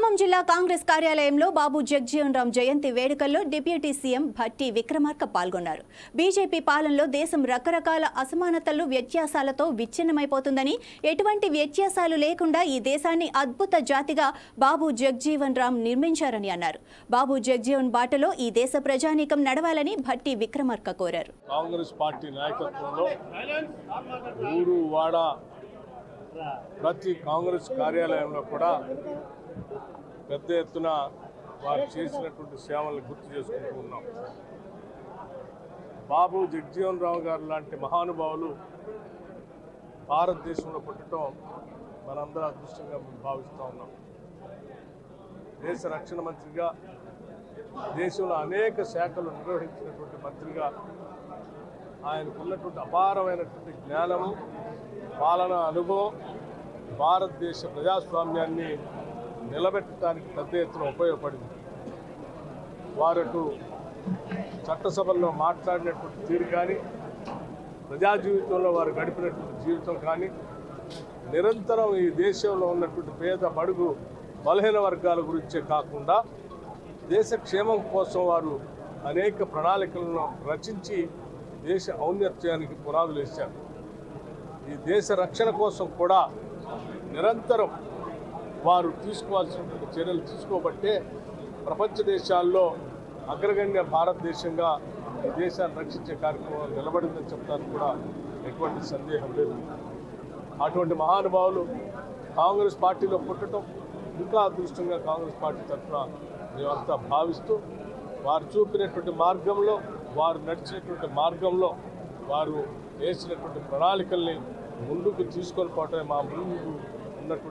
ఖమ్మం జిల్లా కాంగ్రెస్ కార్యాలయంలో బాబు జగ్జీవన్ రామ్ జయంతి వేడుకల్లో డిప్యూటీ సీఎం భట్టి విక్రమార్క పాల్గొన్నారు. బీజేపీ పాలనలో దేశం రకరకాల అసమానతలు వ్యత్యాసాలతో విచ్ఛిన్నమైపోతుందని ఎటువంటి వ్యత్యాసాలు లేకుండా ఈ దేశాన్ని అద్భుత జాతిగా బాబు జగ్జీవన్ రామ్ నిర్మించారని అన్నారు. బాబు జగ్జీవన్ బాటలో ఈ దేశ ప్రజానీకం నడవాలని భట్టి విక్రమార్క కోరారు. కాంగ్రెస్ పార్టీ నాయకత్వంలో ప్రతి కాంగ్రెస్ కార్యాలయంలో కూడా పెద్ద ఎత్తున వారు చేసినటువంటి సేవలను గుర్తు చేసుకుంటూ ఉన్నాం. బాబు జగ్జీవన్ రావు గారు లాంటి మహానుభావులు భారతదేశంలో పుట్టడం మనందరం అదృష్టంగా భావిస్తూ ఉన్నాం. దేశ రక్షణ మంత్రిగా దేశంలో అనేక శాఖలు నిర్వహించినటువంటి మంత్రిగా ఆయనకున్నటువంటి అపారమైనటువంటి జ్ఞానము పాలన అనుభవం భారతదేశ ప్రజాస్వామ్యాన్ని నిలబెట్టడానికి పెద్ద ఎత్తున ఉపయోగపడింది. వారు చట్టసభల్లో మాట్లాడినటువంటి తీరు కానీ ప్రజా జీవితంలో వారు గడిపినటువంటి జీవితం కానీ నిరంతరం ఈ దేశంలో ఉన్నటువంటి పేద బడుగు బలహీన వర్గాల గురించే కాకుండా దేశ క్షేమం కోసం వారు అనేక ప్రణాళికలను రచించి దేశ ఔన్నత్యానికి పునాదులు వేశారు ఈ దేశ రక్షణ కోసం కూడా నిరంతరం వారు తీసుకోవాల్సినటువంటి చర్యలు తీసుకోబట్టే ప్రపంచ దేశాల్లో అగ్రగణ్య భారతదేశంగా ఈ దేశాన్ని రక్షించే కార్యక్రమం నిలబడిందని చెప్తాను కూడా ఎటువంటి సందేహం లేదు. అటువంటి మహానుభావులు కాంగ్రెస్ పార్టీలో పుట్టడం ఇంకా అదృష్టంగా కాంగ్రెస్ పార్టీ తరఫున మేమంతా భావిస్తూ వారు చూపినటువంటి మార్గంలో వారు నడిచినటువంటి మార్గంలో వారు వేసినటువంటి ప్రణాళికల్ని ముందుకు తీసుకొని పోవటమే మా ముందు ఉన్నటువంటి